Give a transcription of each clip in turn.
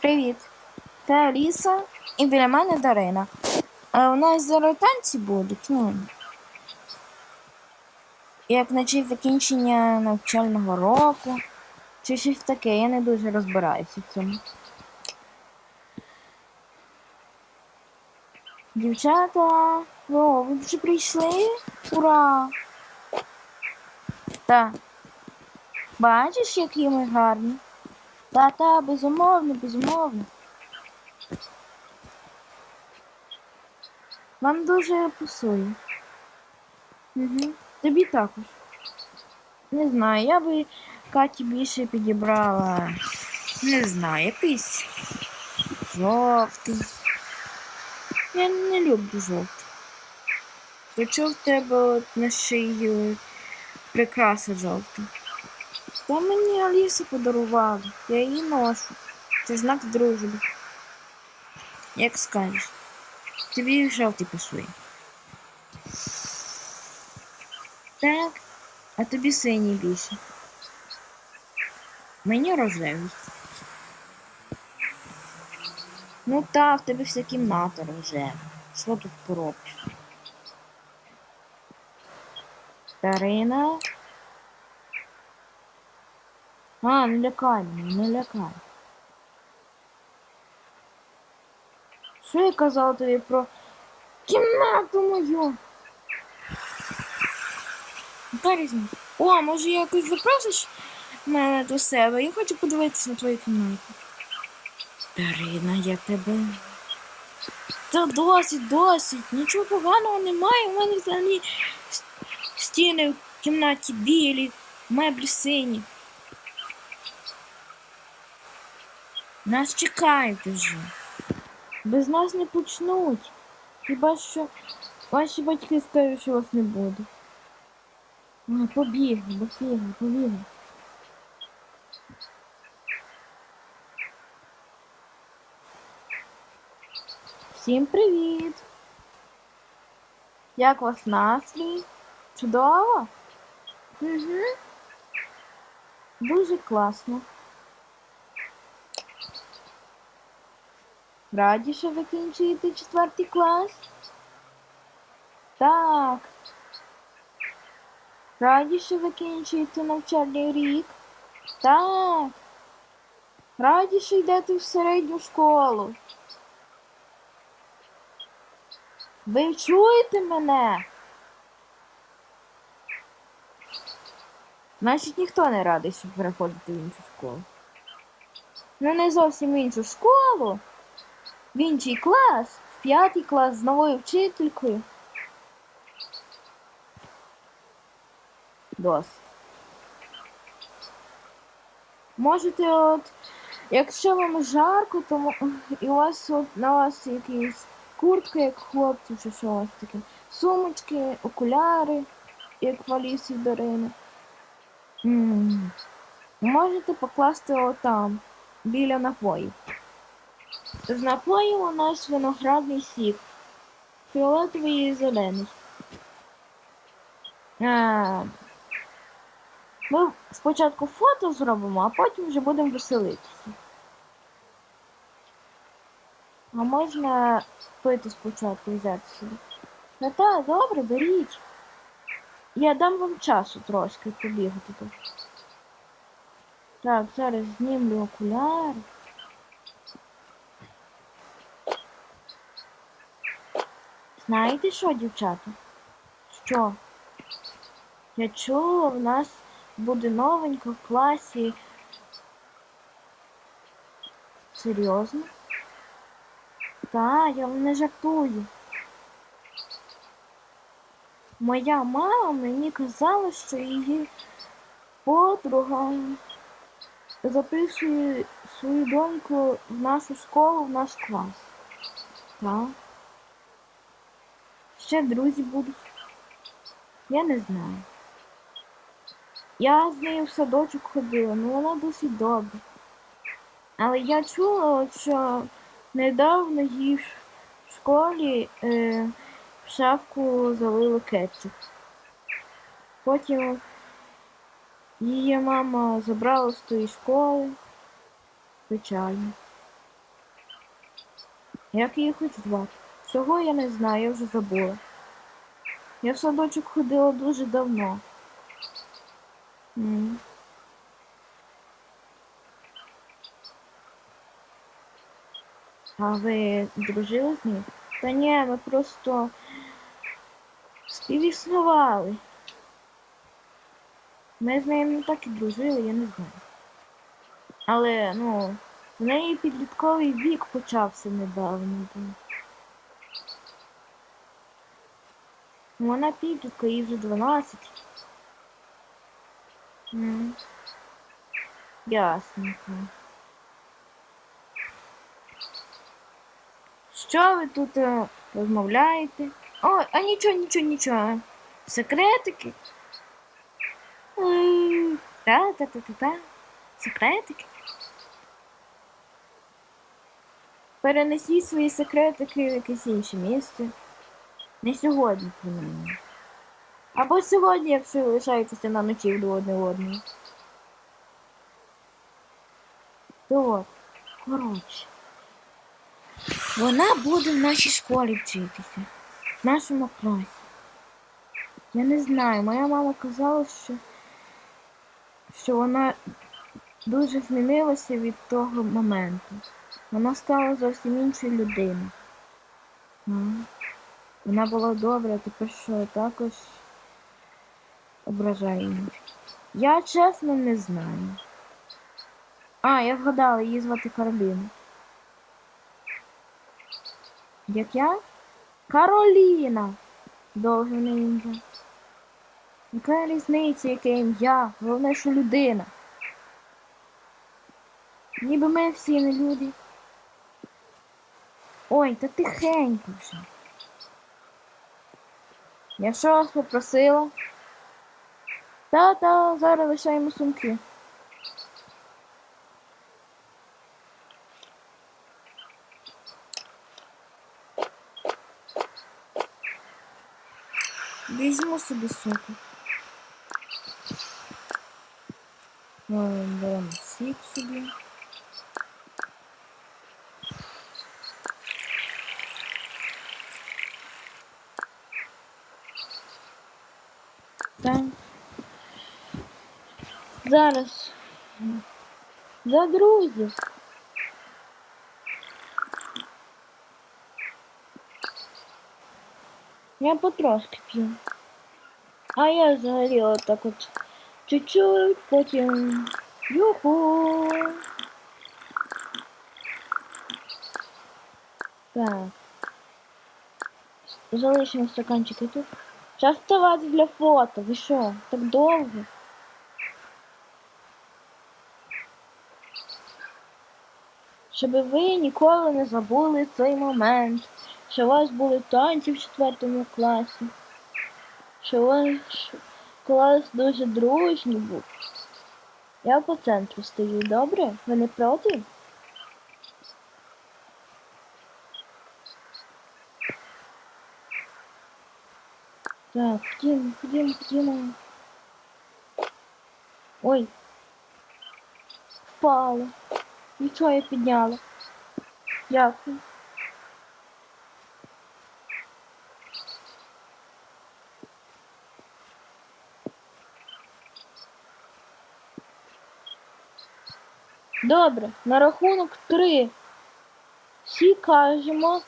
Привіт. Це Аліса і біля мене Дарина. А у нас зараз танці будуть, ну. Як наче закінчення навчального року. Чи щось таке, я не дуже розбираюся в цьому. Дівчата, о, ви вже прийшли? Ура! Так. Бачиш, які ми гарні? Та-та, безумовно, безумовно. Вам дуже пасує. Угу. Тобі також. Не знаю, я би Каті більше підібрала. Не знаю, якийсь жовтий. Я не люблю жовтий. Хоча в тебе от на шиї прикраса жовта. Та мені Аліса подарувала. Я її ношу. Це знак дружби. Як скажеш. Тобі жовтий пасує. Так. А тобі синій більше. Мені рожевий. Ну та, в тебе вся кімната рожева. Що тут поробиш? Дарина. А, не лякай не лякай. Що я казав тобі про кімнату мою? Яка? О, може якось запросиш мене до себе? Я хочу подивитися на твою кімнату. Дарина, я тебе. Та досить, досить. Нічого поганого немає. У мене взагалі стіни в кімнаті білі, меблі сині. Нас чекають уже. Без нас не почнуть. Хіба що ваші батьки скажуть, що вас не буде. Ой, побігли, побігли, побігли. Всім привіт! Як у вас настрій? Чудово? Угу. Дуже класно. Раді, що закінчуєте четвертий клас? Так. Раді, що закінчуєте навчальний рік? Так. Раді, що йдете в середню школу. Ви чуєте мене? Значить, ніхто не радий, щоб переходити в іншу школу. Ну, не зовсім іншу школу. В інший клас, в п'ятий клас з новою вчителькою. Досить. Можете от, якщо вам жарко, то і у вас от, на вас якісь куртки, як хлопці, чи що у вас таке. Сумочки, окуляри, як в Алісі Дарини. Можете покласти отам, біля напоїв. З напоїв у нас виноградний сік. Фіолетовий і зелений. А, ми спочатку фото зробимо, а потім вже будемо веселитися. А можна пити спочатку взяти собі? Ну так, добре, беріть. Я дам вам часу трошки побігати тут. Так, зараз знімлю окуляри. Знаєте що, дівчата? Що? Я чула, в нас буде новенька в класі. Серйозно? Так, я вам не жартую. Моя мама мені казала, що її подруга записує свою доньку в нашу школу, в наш клас. Так. Ще друзі будуть. Я не знаю. Я з нею в садочок ходила, ну вона досить добра. Але я чула, що недавно їй в школі е, в шафку залили кетчуп. Потім її мама забрала з тої школи. Печально. Як її хоч звати? Цього я не знаю, я вже забула. Я в садочок ходила дуже давно. М. А ви дружили з нею? Та ні, ми просто співіснували. Ми з нею не так і дружили, я не знаю. Але, ну, в неї підлітковий вік почався недавно. то. Ну, Вона підлітка, їй вже 12. М. Ясненько. Що ви тут е, розмовляєте? Ой, а нічого, нічого, нічого. Секретики? Та-та-та-та-та. Секретики. Перенесіть свої секретики в якесь інше місце. Не сьогодні, принаймні. Або сьогодні, якщо лишаєтеся на ночі до одне одного. То от, коротше. Вона буде в нашій школі вчитися. В нашому класі. Я не знаю, моя мама казала, що, що вона дуже змінилася від того моменту. Вона стала зовсім іншою людиною. Вона була добра, тепер що також ображає інших. Я чесно не знаю. А, я згадала, її звати Кароліна. Як я? Кароліна. Довге не ім'я. Яка різниця, яке ім'я? Головне, що людина. Ніби ми всі не люди. Ой, та тихенько вже. Я що вас попросила? Та-та, зараз лишаємо сумки. Візьму собі соку. Ой, Беремо сік собі. Зараз. За друзів. Я потрошки п'ю. А я взагалі отак от чуть-чуть, потім юху. Так. Залишимо стаканчики тут. Час вставати для фото. Ви що? Так довго? Щоб ви ніколи не забули цей момент, що у вас були танці в четвертому класі, що ваш клас дуже дружній був. Я по центру стою, добре? Ви не проти? Так, ходімо, ходімо, ходімо. Ой. Впала. Нічого я підняла. Дякую. Добре, на рахунок три. Всі кажемо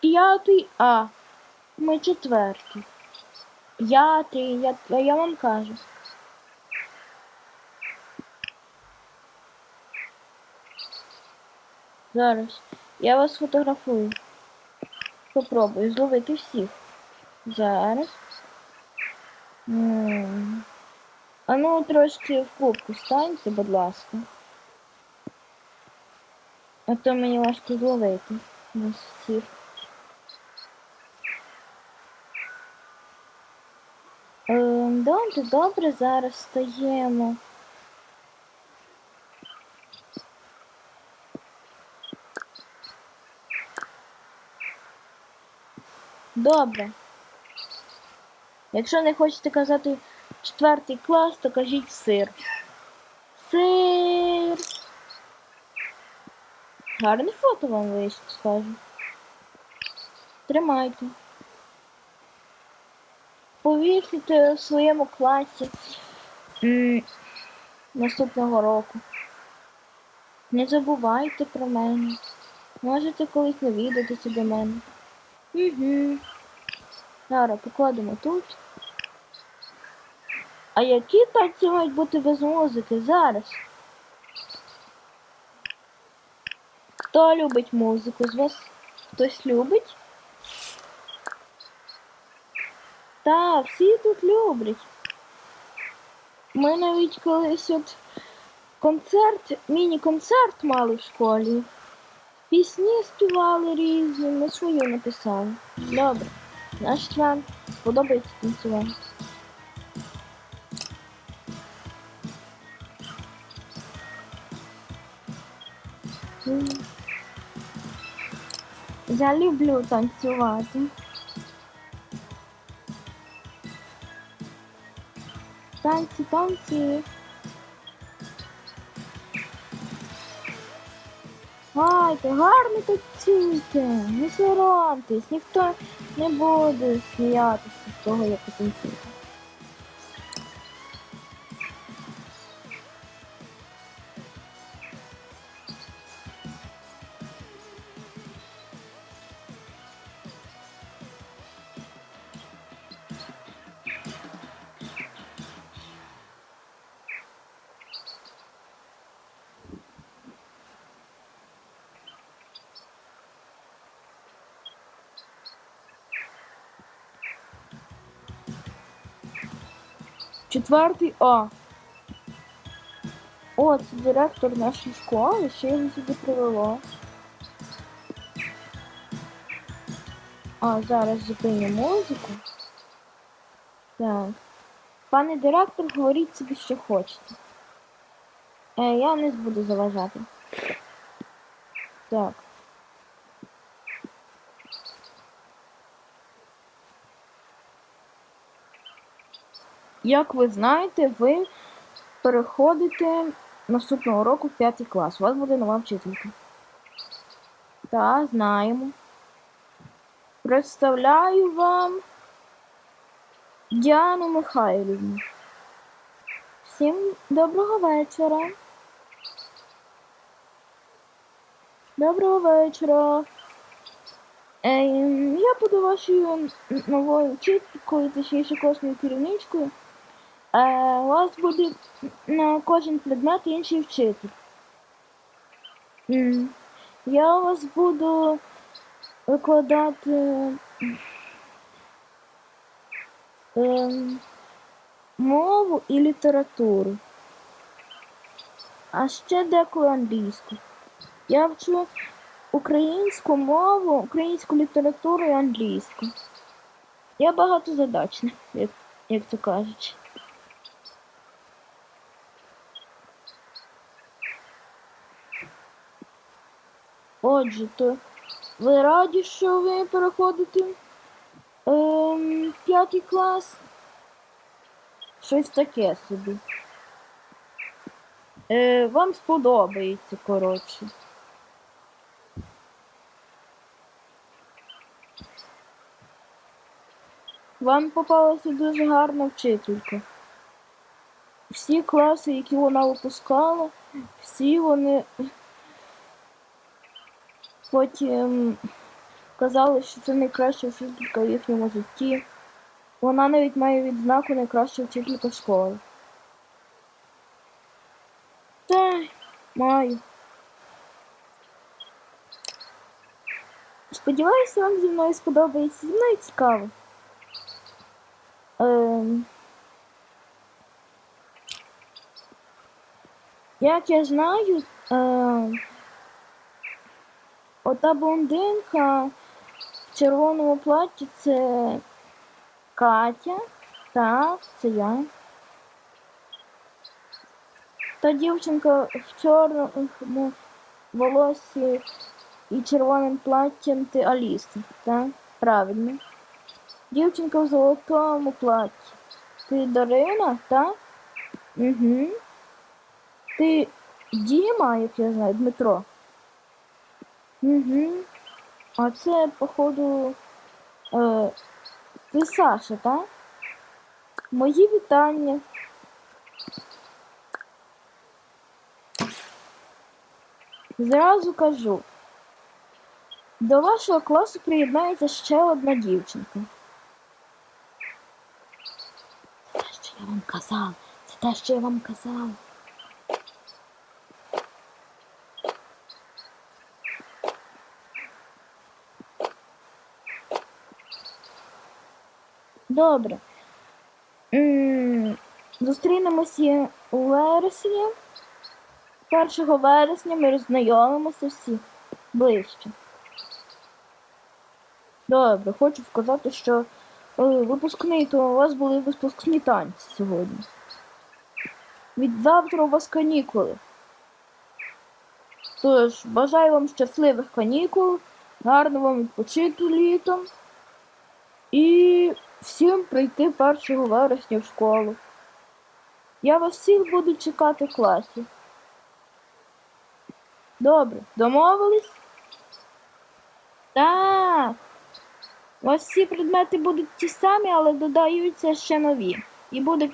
п'ятий А. Ми четвертий. П'ятий, я, я вам кажу. Зараз. Я вас фотографую. Попробую зловити всіх. Зараз. А ну трошки в кубку станьте, будь ласка. А то мені важко зловити. Нас всіх. Ем, добре, добре, зараз стаємо. Добре. Якщо не хочете казати четвертий клас, то кажіть сир. Сир. Гарне фото вам вийшло, скажу. Тримайте. Повісите в своєму класі наступного року. Не забувайте про мене. Можете колись навідатися до мене. Угу. Зараз покладемо тут. А які танці мають бути без музики зараз? Хто любить музику з вас? Хтось любить? Та, всі тут люблять. Ми навіть колись от концерт, міні-концерт мали в школі. Пісні співали різні, ми свою написали. Добре. Значить вам сподобається танцювати. Я люблю танцювати. Танці, танці. Гайте, гарно танцюйте, не соромтесь, ніхто не буде сміятися з того, як ви танцюєте. Четвертий А. О, це директор нашої школи, що його сюди привело. А, зараз зупиню музику. Так. Пане директор, говоріть собі, що хочете. Е, я не буду заважати. Так. Як ви знаєте, ви переходите наступного року в п'ятий клас. У вас буде нова вчителька. Так, знаємо. Представляю вам Діану Михайлівну. Всім доброго вечора. Доброго вечора. Е, я буду вашою новою вчителькою, точніше класною керівничкою. Е, у вас буде на кожен предмет інший вчитель. Я у вас буду викладати ем, мову і літературу. А ще деколи англійську. Я вчу українську мову, українську літературу і англійську. Я багатозадачна, як, як то кажуть. Отже, то ви раді, що ви переходите ем, в п'ятий клас? Щось таке собі. Е, вам сподобається, коротше. Вам попалася дуже гарна вчителька. Всі класи, які вона випускала, всі вони потім казали, що це найкраща вчителька в їхньому житті. Вона навіть має відзнаку найкраща вчителька школи. Та, маю. Сподіваюся, вам зі мною сподобається. Зі мною цікаво. Ем... Як я знаю, ем... ота блондинка в червоному платі це Катя. Так, це я. Та дівчинка в чорному волосі і червоним платтям ти Аліса, так? Правильно. Дівчинка в золотому платі. Ти Дарина, так? Угу. Ти Діма, як я знаю, Дмитро. Угу. А це, походу, е, ти Саша, так? Мої вітання. Зразу кажу. До вашого класу приєднається ще одна дівчинка. Те, що я вам казав. Це те, що я вам казав. Добре. Зустрінемося у вересні. 1 вересня ми роззнайомимося всі ближче. Добре, хочу сказати, що е, випускний, то у вас були випускні танці сьогодні. Від завтра у вас канікули. Тож, бажаю вам щасливих канікул, гарно вам відпочити літом і всім прийти 1 вересня в школу. Я вас всіх буду чекати в класі. Добре, домовились? Так. У вас всі предмети будуть ті самі, але додаються ще нові. І буде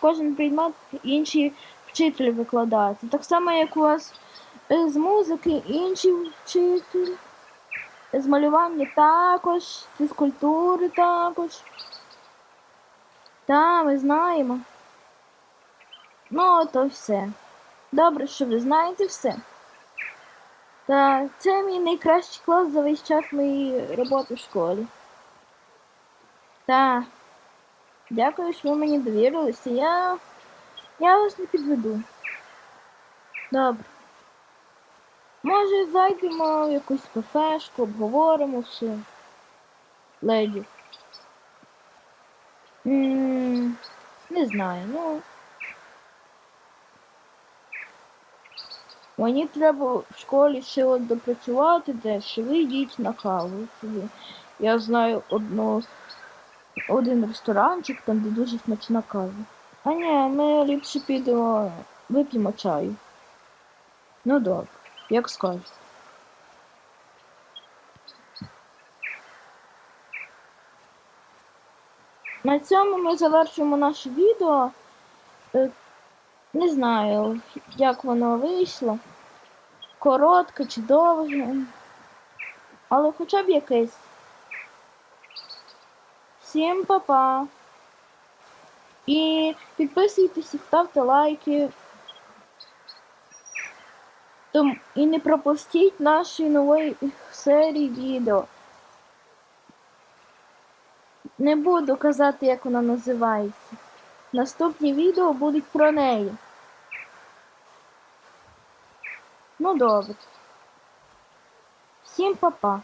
кожен предмет інший вчитель викладати. Так само, як у вас з музики інший вчитель, з малювання також, фізкультури також. Та, ми знаємо. Ну, то все. Добре, що ви знаєте все. Та це мій найкращий клас за весь час моєї роботи в школі. Та дякую, що ви мені довірилися. Я. Я вас не підведу. Добре. Може, зайдемо в якусь кафешку, обговоримо все. Леді. м не знаю, ну. Мені треба в школі ще от допрацювати дещо. Ви йдіть на каву собі. Я знаю одну, один ресторанчик, там де дуже смачна кава. А ні, ми ліпше підемо, вип'ємо чаю. Ну добре, як скажете. На цьому ми завершуємо наше відео. Е, Не знаю, як воно вийшло. Коротке чи довге. Але хоча б якесь. Всім па-па. І підписуйтесь ставте лайки. Том- І не пропустіть нашої нової серії відео. Не буду казати, як вона називається. Наступні відео будуть про неї. Ну добре. Всім па-па.